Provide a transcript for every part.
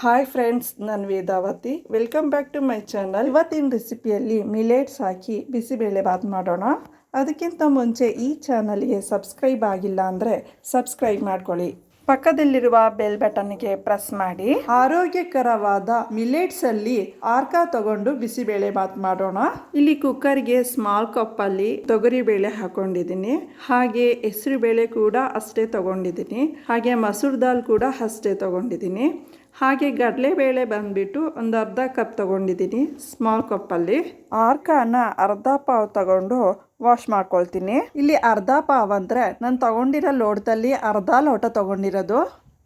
Hi friends ನಾನು Vedavathi. Welcome back to my channel ಇವತ್ತಿನ ರೆಸಿಪಿಯಲ್ಲಿ ಮಿಲೇಟ್ಸ್ ಹಾಕಿ ಬಿಸಿಬೇಳೆ ಬಾತ್ ಮಾಡೋಣ. ಅದಕ್ಕಿಂತ ಮುಂಚೆ ಈ ಚಾನಲ್ಗೆ ಸಬ್ಸ್ಕ್ರೈಬ್ ಆಗಿಲ್ಲ ಅಂದರೆ ಸಬ್ಸ್ಕ್ರೈಬ್ ಮಾಡ್ಕೊಳ್ಳಿ. ಪಕ್ಕದಲ್ಲಿರುವ ಬೆಲ್ ಬಟನ್ಗೆ ಪ್ರೆಸ್ ಮಾಡಿ. ಆರೋಗ್ಯಕರವಾದ ಮಿಲೇಟ್ಸ್ ಅಲ್ಲಿ ಆರ್ಕ ತಗೊಂಡು ಬಿಸಿಬೇಳೆ ಬಾತ್ ಮಾಡೋಣ. ಇಲ್ಲಿ ಕುಕ್ಕರ್ಗೆ ಸ್ಮಾಲ್ ಕಪ್ ಅಲ್ಲಿ ತೊಗರಿ ಬೇಳೆ ಹಾಕೊಂಡಿದ್ದೀನಿ. ಹಾಗೆ ಹೆಸರು ಬೇಳೆ ಕೂಡ ಅಷ್ಟೇ ತಗೊಂಡಿದ್ದೀನಿ. ಹಾಗೆ ಮಸೂರ್ ದಾಲ್ ಕೂಡ ಅಷ್ಟೇ ತಗೊಂಡಿದ್ದೀನಿ. ಹಾಗೆ ಕಡಲೆಬೇಳೆ ಬಂದುಬಿಟ್ಟು ಒಂದು ಅರ್ಧ ಕಪ್ ತಗೊಂಡಿದ್ದೀನಿ ಸ್ಮಾಲ್ ಕಪ್ಪಲ್ಲಿ ಆರ್ಕಾನ ಅರ್ಧ ಪಾವ್ ತಗೊಂಡು ವಾಶ್ ಮಾಡ್ಕೊಳ್ತೀನಿ. ಇಲ್ಲಿ ಅರ್ಧ ಪಾವ್ ಅಂದರೆ ನಾನು ತಗೊಂಡಿರೋ ಲೋಟದಲ್ಲಿ ಅರ್ಧ ಲೋಟ ತಗೊಂಡಿರೋದು.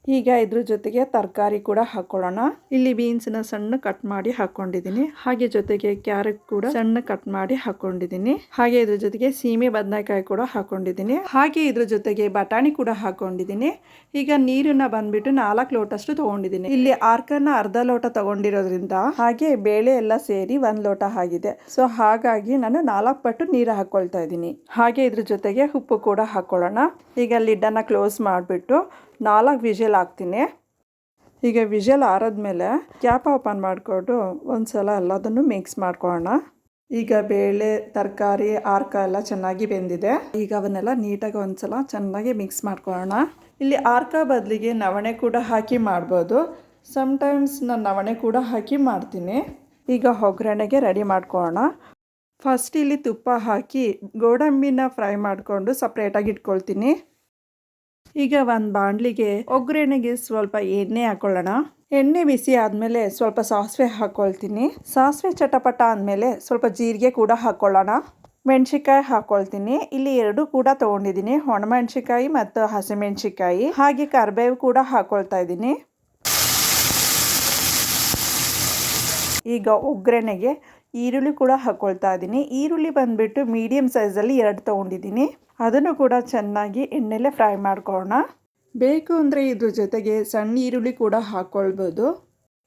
ಈಗ ಇದ್ರ ಜೊತೆಗೆ ತರಕಾರಿ ಕೂಡ ಹಾಕೊಳ್ಳೋಣ. ಇಲ್ಲಿ ಬೀನ್ಸ್ನ ಸಣ್ಣ ಕಟ್ ಮಾಡಿ ಹಾಕೊಂಡಿದ್ದೀನಿ. ಹಾಗೆ ಜೊತೆಗೆ ಕ್ಯಾರೆಟ್ ಕೂಡ ಸಣ್ಣ ಕಟ್ ಮಾಡಿ ಹಾಕೊಂಡಿದ್ದೀನಿ. ಹಾಗೆ ಇದ್ರ ಜೊತೆಗೆ ಸೀಮೆ ಬದನೆಕಾಯಿ ಕೂಡ ಹಾಕೊಂಡಿದ್ದೀನಿ. ಹಾಗೆ ಇದ್ರ ಜೊತೆಗೆ ಬಟಾಣಿ ಕೂಡ ಹಾಕೊಂಡಿದ್ದೀನಿ. ಈಗ ನೀರನ್ನ ಬಂದ್ಬಿಟ್ಟು ನಾಲ್ಕು ಲೋಟಷ್ಟು ತಗೊಂಡಿದ್ದೀನಿ. ಇಲ್ಲಿ ಆರ್ಕನ್ನ ಅರ್ಧ ಲೋಟ ತಗೊಂಡಿರೋದ್ರಿಂದ ಹಾಗೆ ಬೇಳೆ ಎಲ್ಲ ಸೇರಿ ಒಂದ್ ಲೋಟ ಆಗಿದೆ. ಸೊ ಹಾಗಾಗಿ ನಾನು ನಾಲ್ಕು ಪಟ್ಟು ನೀರು ಹಾಕೊಳ್ತಾ ಇದ್ದೀನಿ. ಹಾಗೆ ಇದ್ರ ಜೊತೆಗೆ ಉಪ್ಪು ಕೂಡ ಹಾಕೊಳ್ಳೋಣ. ಈಗ ಲಿಡ್ಡನ್ನು ಕ್ಲೋಸ್ ಮಾಡಿಬಿಟ್ಟು ನಾಲ್ಕು ವಿಷಲ್ ಹಾಕ್ತೀನಿ. ಈಗ ವಿಷಲ್ ಆರದ್ಮೇಲೆ ಕ್ಯಾಪ್ ಓಪನ್ ಮಾಡಿಕೊಂಡು ಒಂದು ಸಲ ಎಲ್ಲದನ್ನು ಮಿಕ್ಸ್ ಮಾಡ್ಕೊಳ್ಳೋಣ. ಈಗ ಬೇಳೆ, ತರಕಾರಿ, ಆರ್ಕ ಎಲ್ಲ ಚೆನ್ನಾಗಿ ಬೆಂದಿದೆ. ಈಗ ಅವನ್ನೆಲ್ಲ ನೀಟಾಗಿ ಒಂದ್ಸಲ ಚೆನ್ನಾಗಿ ಮಿಕ್ಸ್ ಮಾಡ್ಕೊಳ್ಳೋಣ. ಇಲ್ಲಿ ಆರ್ಕ ಬದಲಿಗೆ ನವಣೆ ಕೂಡ ಹಾಕಿ ಮಾಡ್ಬೋದು. ಸಮಟೈಮ್ಸ್ ನಾನು ನವಣೆ ಕೂಡ ಹಾಕಿ ಮಾಡ್ತೀನಿ. ಈಗ ಒಗ್ಗರಣೆಗೆ ರೆಡಿ ಮಾಡ್ಕೊಳ್ಳೋಣ. ಫಸ್ಟ್ ಇಲ್ಲಿ ತುಪ್ಪ ಹಾಕಿ ಗೋಡಂಬಿನ ಫ್ರೈ ಮಾಡಿಕೊಂಡು ಸಪ್ರೇಟಾಗಿ ಇಟ್ಕೊಳ್ತೀನಿ. ಈಗ ಒಂದು ಬಾಣಲಿಗೆ ಒಗ್ಗರಣೆಗೆ ಸ್ವಲ್ಪ ಎಣ್ಣೆ ಹಾಕೊಳ್ಳೋಣ. ಎಣ್ಣೆ ಬಿಸಿ ಆದಮೇಲೆ ಸ್ವಲ್ಪ ಸಾಸಿವೆ ಹಾಕ್ಕೊಳ್ತೀನಿ ಸಾಸಿವೆ ಚಟಪಟ ಆದಮೇಲೆ ಸ್ವಲ್ಪ ಜೀರಿಗೆ ಕೂಡ ಹಾಕ್ಕೊಳ್ಳೋಣ ಮೆಣಸಿಕಾಯಿ ಹಾಕ್ಕೊಳ್ತೀನಿ ಇಲ್ಲಿ ಎರಡು ಕೂಡ ತೊಗೊಂಡಿದ್ದೀನಿ. ಒಣಮೆಣ್ಸಿಕಾಯಿ ಮತ್ತು ಹಸಿಮೆಣ್ಸಿಕಾಯಿ ಹಾಗೆ ಕರಿಬೇವು ಕೂಡ ಹಾಕ್ಕೊಳ್ತಾ ಇದ್ದೀನಿ. ಈಗ ಒಗ್ಗರಣೆಗೆ ಈರುಳ್ಳಿ ಕೂಡ ಹಾಕ್ಕೊಳ್ತಾ ಇದ್ದೀನಿ. ಈರುಳ್ಳಿ ಬಂದುಬಿಟ್ಟು ಮೀಡಿಯಮ್ ಸೈಜಲ್ಲಿ ಎರಡು ತೊಗೊಂಡಿದ್ದೀನಿ. ಅದನ್ನು ಕೂಡ ಚೆನ್ನಾಗಿ ಎಣ್ಣೆಲೆ ಫ್ರೈ ಮಾಡ್ಕೊಳ್ಳೋಣ. ಬೇಕು ಅಂದರೆ ಇದ್ರ ಜೊತೆಗೆ ಸಣ್ಣ ಈರುಳ್ಳಿ ಕೂಡ ಹಾಕ್ಕೊಳ್ಬೋದು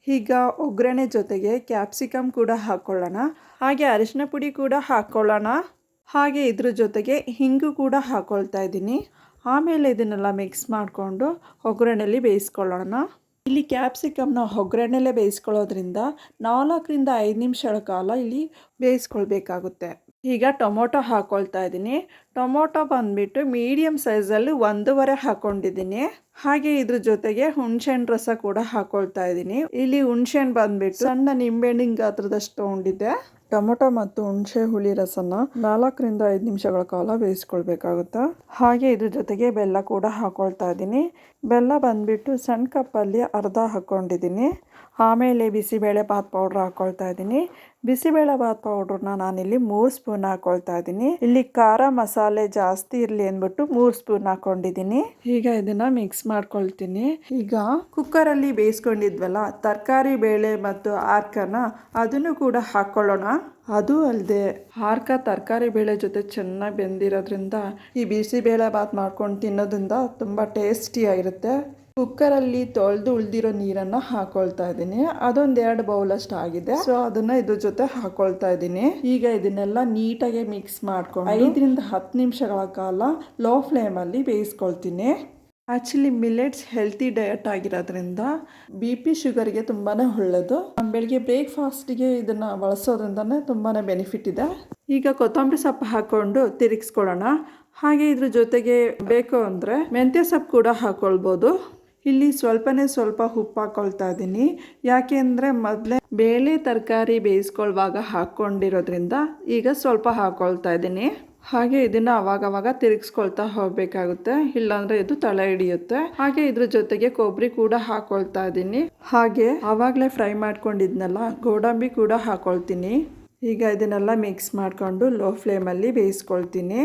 ಈಗ ಒಗ್ಗರಣೆ ಜೊತೆಗೆ ಕ್ಯಾಪ್ಸಿಕಮ್ ಕೂಡ ಹಾಕ್ಕೊಳ್ಳೋಣ ಹಾಗೆ ಅರಿಶಿನ ಪುಡಿ ಕೂಡ ಹಾಕ್ಕೊಳ್ಳೋಣ ಹಾಗೆ ಇದ್ರ ಜೊತೆಗೆ ಹಿಂಗು ಕೂಡ ಹಾಕ್ಕೊಳ್ತಾ ಇದ್ದೀನಿ. ಆಮೇಲೆ ಇದನ್ನೆಲ್ಲ ಮಿಕ್ಸ್ ಮಾಡಿಕೊಂಡು ಒಗ್ಗರಣೆಯಲ್ಲಿ ಬೇಯಿಸ್ಕೊಳ್ಳೋಣ. ಇಲ್ಲಿ ಕ್ಯಾಪ್ಸಿಕಮ್ನ ಒಗ್ಗರಣೆಲ್ಲೇ ಬೇಯಿಸ್ಕೊಳ್ಳೋದ್ರಿಂದ ನಾಲ್ಕರಿಂದ ಐದು ನಿಮಿಷಗಳ ಕಾಲ ಇಲ್ಲಿ ಬೇಯಿಸ್ಕೊಳ್ಬೇಕಾಗುತ್ತೆ. ಈಗ ಟೊಮೊಟೊ ಹಾಕ್ಕೊಳ್ತಾ ಇದ್ದೀನಿ. ಟೊಮೊಟೊ ಬಂದುಬಿಟ್ಟು ಮೀಡಿಯಮ್ ಸೈಜಲ್ಲಿ ಒಂದೂವರೆ ಹಾಕ್ಕೊಂಡಿದ್ದೀನಿ ಹಾಗೆ ಇದ್ರ ಜೊತೆಗೆ ಹುಣ್ಸೆಹಣ್ಣು ರಸ ಕೂಡ ಹಾಕ್ಕೊಳ್ತಾ ಇದ್ದೀನಿ. ಇಲ್ಲಿ ಹುಣ್ಸೆಹಣ್ಣು ಬಂದುಬಿಟ್ಟು ಸಣ್ಣ ನಿಂಬೆಹಣ್ಣಿನ ಗಾತ್ರದಷ್ಟು ತೊಗೊಂಡಿದ್ದೆ. ಟೊಮೊಟೊ ಮತ್ತು ಹುಣಸೆ ಹುಳಿ ರಸನ ನಾಲ್ಕರಿಂದ ಐದು ನಿಮಿಷಗಳ ಕಾಲ ಬೇಯಿಸ್ಕೊಳ್ಬೇಕಾಗುತ್ತೆ? ಹಾಗೆ ಇದ್ರ ಜೊತೆಗೆ ಬೆಲ್ಲ ಕೂಡ ಹಾಕೊಳ್ತಾ ಇದ್ದೀನಿ. ಬೆಲ್ಲ ಬಂದ್ಬಿಟ್ಟು ಸಣ್ಣ ಕಪ್ಪಲ್ಲಿ ಅರ್ಧ ಹಾಕ್ಕೊಂಡಿದ್ದೀನಿ ಆಮೇಲೆ ಬಿಸಿಬೇಳೆ ಬಾತ್ ಪೌಡ್ರ್ ಹಾಕ್ಕೊಳ್ತಾ ಇದ್ದೀನಿ. ಬಿಸಿಬೇಳೆ ಬಾತ್ ಪೌಡ್ರನ್ನ ನಾನಿಲ್ಲಿ ಮೂರು ಸ್ಪೂನ್ ಹಾಕ್ಕೊಳ್ತಾ ಇದ್ದೀನಿ. ಇಲ್ಲಿ ಖಾರ ಮಸಾಲೆ ಜಾಸ್ತಿ ಇರಲಿ ಅಂದ್ಬಿಟ್ಟು ಮೂರು ಸ್ಪೂನ್ ಹಾಕ್ಕೊಂಡಿದ್ದೀನಿ ಈಗ ಇದನ್ನ ಮಿಕ್ಸ್ ಮಾಡ್ಕೊಳ್ತೀನಿ. ಈಗ ಕುಕ್ಕರಲ್ಲಿ ಬೇಯಿಸ್ಕೊಂಡಿದ್ವಲ್ಲ, ತರಕಾರಿ ಬೇಳೆ ಮತ್ತು ಆರ್ಕನ ಅದನ್ನು ಕೂಡ ಹಾಕ್ಕೊಳ್ಳೋಣ ಅದು ಅಲ್ಲದೆ ಹಾರ್ಕ ತರಕಾರಿ ಬೇಳೆ ಜೊತೆ ಚೆನ್ನಾಗಿ ಬೆಂದಿರೋದ್ರಿಂದ ಈ ಬಿಸಿಬೇಳೆ ಬಾತ್ ಮಾಡ್ಕೊಂಡು ತಿನ್ನೋದ್ರಿಂದ ತುಂಬ ಟೇಸ್ಟಿಯಾಗಿರುತ್ತೆ ಕುಕ್ಕರಲ್ಲಿ ತೊಳೆದು ಉಳಿದಿರೋ ನೀರನ್ನು ಹಾಕೊಳ್ತಾ ಇದ್ದೀನಿ. ಅದೊಂದು ಎರಡು ಬೌಲಷ್ಟು ಆಗಿದೆ. ಸೊ ಅದನ್ನ ಇದ್ರ ಜೊತೆ ಹಾಕೊಳ್ತಾ ಇದ್ದೀನಿ. ಈಗ ಇದನ್ನೆಲ್ಲ ನೀಟಾಗಿ ಮಿಕ್ಸ್ ಮಾಡ್ಕೊಂಡು ಐದರಿಂದ ಹತ್ತು ನಿಮಿಷಗಳ ಕಾಲ ಲೋ ಫ್ಲೇಮಲ್ಲಿ ಬೇಯಿಸ್ಕೊಳ್ತೀನಿ. ಆ್ಯಕ್ಚುಲಿ ಮಿಲೆಟ್ಸ್ ಹೆಲ್ತಿ ಡಯಟ್ ಆಗಿರೋದ್ರಿಂದ ಬಿ ಪಿ ಶುಗರ್ಗೆ ತುಂಬಾ ಒಳ್ಳೆಯದು ಬೆಳಿಗ್ಗೆ ಬ್ರೇಕ್ಫಾಸ್ಟಿಗೆ ಇದನ್ನು ಬಳಸೋದ್ರಿಂದನೇ ತುಂಬಾ ಬೆನಿಫಿಟ್ ಇದೆ. ಈಗ ಕೊತ್ತಂಬರಿ ಸೊಪ್ಪು ಹಾಕ್ಕೊಂಡು ತಿರುಗಿಸ್ಕೊಳ್ಳೋಣ. ಹಾಗೆ ಇದ್ರ ಜೊತೆಗೆ ಬೇಕು ಅಂದರೆ ಮೆಂತ್ಯ ಸೊಪ್ಪು ಕೂಡ ಹಾಕ್ಕೊಳ್ಬೋದು ಇಲ್ಲಿ ಸ್ವಲ್ಪನೇ ಸ್ವಲ್ಪ ಉಪ್ಪು ಹಾಕ್ಕೊಳ್ತಾ ಇದ್ದೀನಿ. ಯಾಕೆ ಅಂದರೆ ಮೊದಲೇ ಬೇಳೆ ತರಕಾರಿ ಬೇಯಿಸ್ಕೊಳ್ಳುವಾಗ ಹಾಕ್ಕೊಂಡಿರೋದ್ರಿಂದ ಈಗ ಸ್ವಲ್ಪ ಹಾಕ್ಕೊಳ್ತಾ ಇದ್ದೀನಿ. ಹಾಗೆ ಇದನ್ನು ಅವಾಗವಾಗ ತಿರುಗಿಸ್ಕೊಳ್ತಾ ಹೋಗಬೇಕಾಗುತ್ತೆ. ಇಲ್ಲಾಂದರೆ ಇದು ತಳ ಹಿಡಿಯುತ್ತೆ. ಹಾಗೆ ಇದ್ರ ಜೊತೆಗೆ ಕೊಬ್ಬರಿ ಕೂಡ ಹಾಕೊಳ್ತಾ ಇದ್ದೀನಿ. ಹಾಗೆ ಆವಾಗಲೇ ಫ್ರೈ ಮಾಡ್ಕೊಂಡಿದ್ನಲ್ಲ, ಗೋಡಂಬಿ ಕೂಡ ಹಾಕ್ಕೊಳ್ತೀನಿ ಈಗ ಇದನ್ನೆಲ್ಲ ಮಿಕ್ಸ್ ಮಾಡಿಕೊಂಡು ಲೋ ಫ್ಲೇಮಲ್ಲಿ ಬೇಯಿಸ್ಕೊಳ್ತೀನಿ.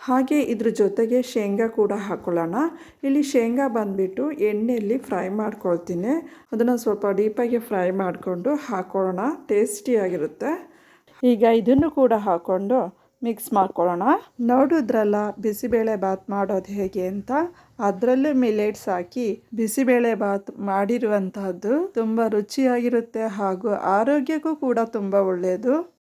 ಹಾಗೆ ಇದ್ರ ಜೊತೆಗೆ ಶೇಂಗಾ ಕೂಡ ಹಾಕ್ಕೊಳ್ಳೋಣ ಇಲ್ಲಿ ಶೇಂಗಾ ಬಂದುಬಿಟ್ಟು ಎಣ್ಣೆಯಲ್ಲಿ ಫ್ರೈ ಮಾಡ್ಕೊಳ್ತೀನಿ. ಅದನ್ನು ಸ್ವಲ್ಪ ಡೀಪಾಗಿ ಫ್ರೈ ಮಾಡಿಕೊಂಡು ಹಾಕ್ಕೊಳ್ಳೋಣ ಟೇಸ್ಟಿಯಾಗಿರುತ್ತೆ ಈಗ ಇದನ್ನು ಕೂಡ ಹಾಕ್ಕೊಂಡು ಮಿಕ್ಸ್ ಮಾಡ್ಕೊಳ್ಳೋಣ. ನೋಡಿದ್ರಲ್ಲ, ಬಿಸಿಬೇಳೆ ಬಾತ್ ಮಾಡೋದು ಹೇಗೆ ಅಂತ? ಅದರಲ್ಲೂ ಮಿಲೆಟ್ಸ್ ಹಾಕಿ ಬಿಸಿಬೇಳೆ ಬಾತ್ ಮಾಡಿರುವಂತಹದ್ದು ತುಂಬ ರುಚಿಯಾಗಿರುತ್ತೆ ಹಾಗೂ ಆರೋಗ್ಯಕ್ಕೂ ಕೂಡ ತುಂಬ ಒಳ್ಳೆಯದು